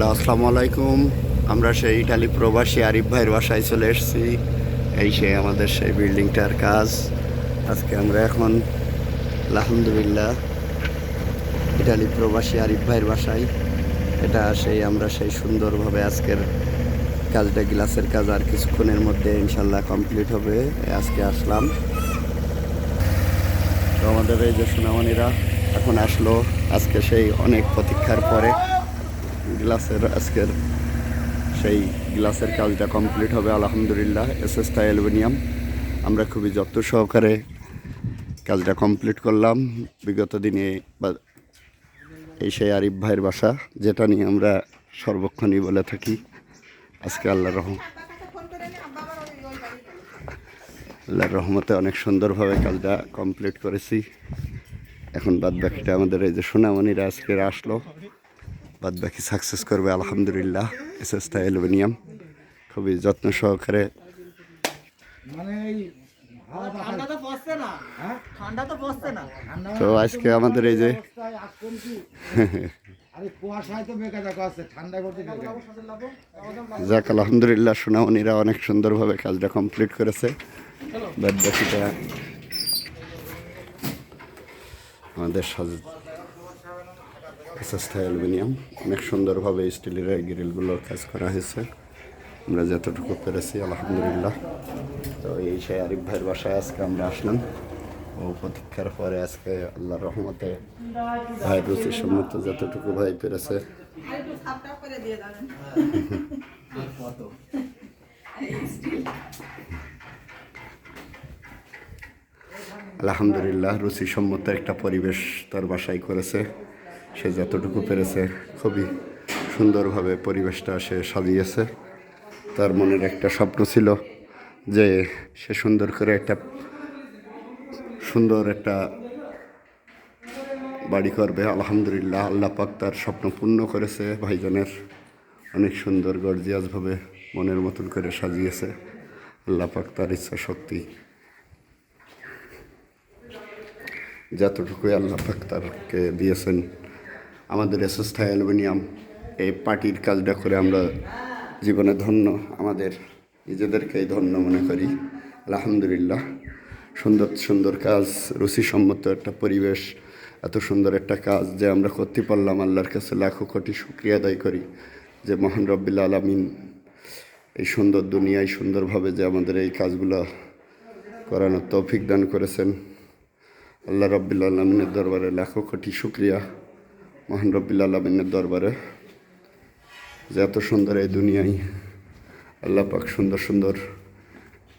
Hello, আসসালামু আলাইকুম। আমরা সেই ইটালি প্রবাসী আরিফ ভাইয়ের বাসায় চলে এসেছি। এই সেই আমাদের সেই বিল্ডিংটার কাজ। আজকে আমরা এখন, আলহামদুলিল্লাহ, ইটালি প্রবাসী আরিফ ভাইয়ের বাসায়। এটা সেই, আমরা সেই সুন্দরভাবে আজকের কাজটা, গ্লাসের কাজ আর কিছুক্ষণের মধ্যে ইনশাল্লাহ কমপ্লিট হবে। আজকে আসলাম। তো আমাদের এই যে সোনামণিরা এখন আসলো, আজকে সেই অনেক প্রতীক্ষার পরে। গ্লাসের আজকের সেই গ্লাসের কাজটা কমপ্লিট হবে, আলহামদুলিল্লাহ এস এস অ্যালুমিনিয়াম। আমরা খুবই যত্ন সহকারে কাজটা কমপ্লিট করলাম। বিগত দিনে এই সেই আরিফ ভাইয়ের বাসা, যেটা নিয়ে আমরা সর্বক্ষণই বলে থাকি, আজকে আল্লাহ রহম আল্লাহর রহমতে অনেক সুন্দরভাবে কাজটা কমপ্লিট করেছি। এখন বাদ বাকিটা আমাদের এই যে সোনামণিরা আজকে আসলো। বাদ বাকি সাকসেস করবে আলহামদুলিল্লাহ এস এস অ্যালুমিনিয়াম। খুবই যত্ন সহকারে। মানে তো হ্যাঁ? ঠান্ডা তো আজকে আমাদের এই যে যাক আলহামদুলিল্লাহ সোনামণিরা অনেক সুন্দরভাবে কাজটা কমপ্লিট করেছে। বাদ বাকিটা আমাদের এসএসটা অ্যালুমিনিয়াম অনেক সুন্দরভাবে স্টিলের এই গ্রিলগুলোর কাজ করা হয়েছে। আমরা যতটুকু পেরেছি, আলহামদুলিল্লাহ। তো এই সেই আরিফ ভাইয়ের বাসায় আজকে আমরা আসলাম। ও প্রতীক্ষার পরে আজকে আল্লাহর রহমতে ভাই রুচি সম্মত যতটুকু ভাই পেরেছে। আলহামদুলিল্লাহ রুচিসম্মত একটা পরিবেশ তার বাসায় করেছে। সে যতটুকু পেরেছে, খুবই সুন্দরভাবে পরিবেশটা সে সাজিয়েছে। তার মনের একটা স্বপ্ন ছিল যে সে সুন্দর করে একটা সুন্দর একটা বাড়ি করবে। আলহামদুলিল্লাহ, আল্লাহ পাক তার স্বপ্ন পূর্ণ করেছে। ভাইজানের অনেক সুন্দর, গর্জিয়াসভাবে মনের মতন করে সাজিয়েছে। আল্লাহ পাক তার ইচ্ছা শক্তি যতটুকু আল্লাহ পাক তারকে দিয়েছেন আমাদের এসএসথাই অ্যালুমিনিয়াম এই পার্টির কাজটা করে আমরা জীবনে ধন্য, আমাদের নিজেদেরকেই ধন্য মনে করি। আলহামদুলিল্লাহ। সুন্দর সুন্দর কাজ, রুচিসম্মত একটা পরিবেশ, এত সুন্দর একটা কাজ যে আমরা করতে পারলাম আল্লাহর কাছে লাখো কোটি শুক্রিয়া আদায় করি যে মহান রব্বিল্লা আলমিন এই সুন্দর দুনিয়ায় সুন্দরভাবে যে আমাদের এই কাজগুলো করানোর তৌফিক দান করেছেন। আল্লাহ রব্বিল আলমিনের দরবারে লাখো কোটি শুক্রিয়া। মহান রব্বিল আলমিনের দরবারে যে এত সুন্দর এই দুনিয়ায় আল্লাহ পাক সুন্দর সুন্দর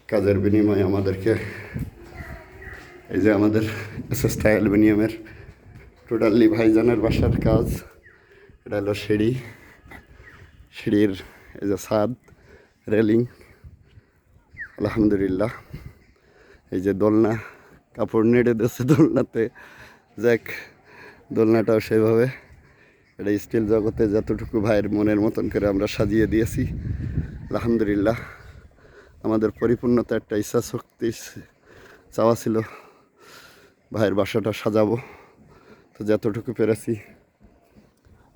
কাজের বিনিময়ে আমাদেরকে এই যে আমাদের এস এস অ্যালুমিনিয়ামের টোটালি ভাইজানের বাসার কাজ, এটা হলো সিঁড়ি। সিঁড়ির এই যে ছাদ, রেলিং, আলহামদুলিল্লাহ। এই যে দোলনা, কাপড় নেড়ে দিচ্ছে দোলনাতে। যাক দোলনাটাও সেভাবে এটা স্টিল জগতে যতটুকু ভাইয়ের মনের মতন করে আমরা সাজিয়ে দিয়েছি, আলহামদুলিল্লাহ। আমাদের পরিপূর্ণতা একটা ইচ্ছা, শক্তি, চাওয়া ছিল ভাইয়ের বাসাটা সাজাবো। তো যতটুকু পেরেছি,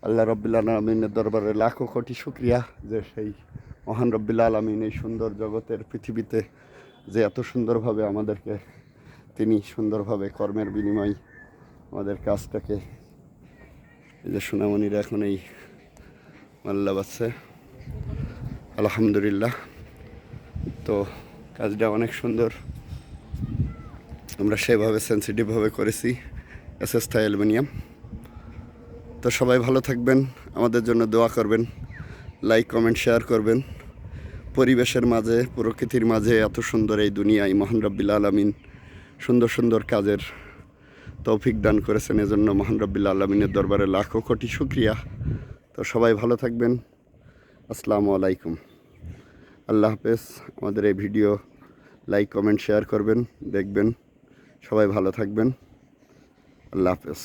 আল্লাহ রব্বিল্লা আলমিনের দরবারে লাখো কোটি শুক্রিয়া যে সেই মহান রব্বিল্লা আলমিন এই সুন্দর জগতের পৃথিবীতে যে এত সুন্দরভাবে আমাদেরকে তিনি সুন্দরভাবে কর্মের বিনিময় আমাদের কাজটাকে এই যে সোনামণিরা এখন এই মাল্লা বাচ্ছে আলহামদুলিল্লাহ। তো কাজটা অনেক সুন্দর। আমরা সেভাবে সেন্সিটিভভাবে করেছি এস এস থাই অ্যালুমিনিয়াম। তো সবাই ভালো থাকবেন, আমাদের জন্য দোয়া করবেন লাইক কমেন্ট শেয়ার করবেন। পরিবেশের মাঝে, প্রকৃতির মাঝে এত সুন্দর এই দুনিয়ায় মহান রব্বিল আলমিন। সুন্দর সুন্দর কাজের তৌফিক দান করেছেন এজন্য মহান রব্বিল্লা আলমিনের দরবারে লাখো কোটি শুক্রিয়া। তো সবাই ভালো থাকবেন। আসসালামু আলাইকুম। আল্লাহ হাফেজ। আমাদের এই ভিডিও লাইক, কমেন্ট, শেয়ার করবেন, দেখবেন। সবাই ভালো থাকবেন। আল্লাহ হাফেজ।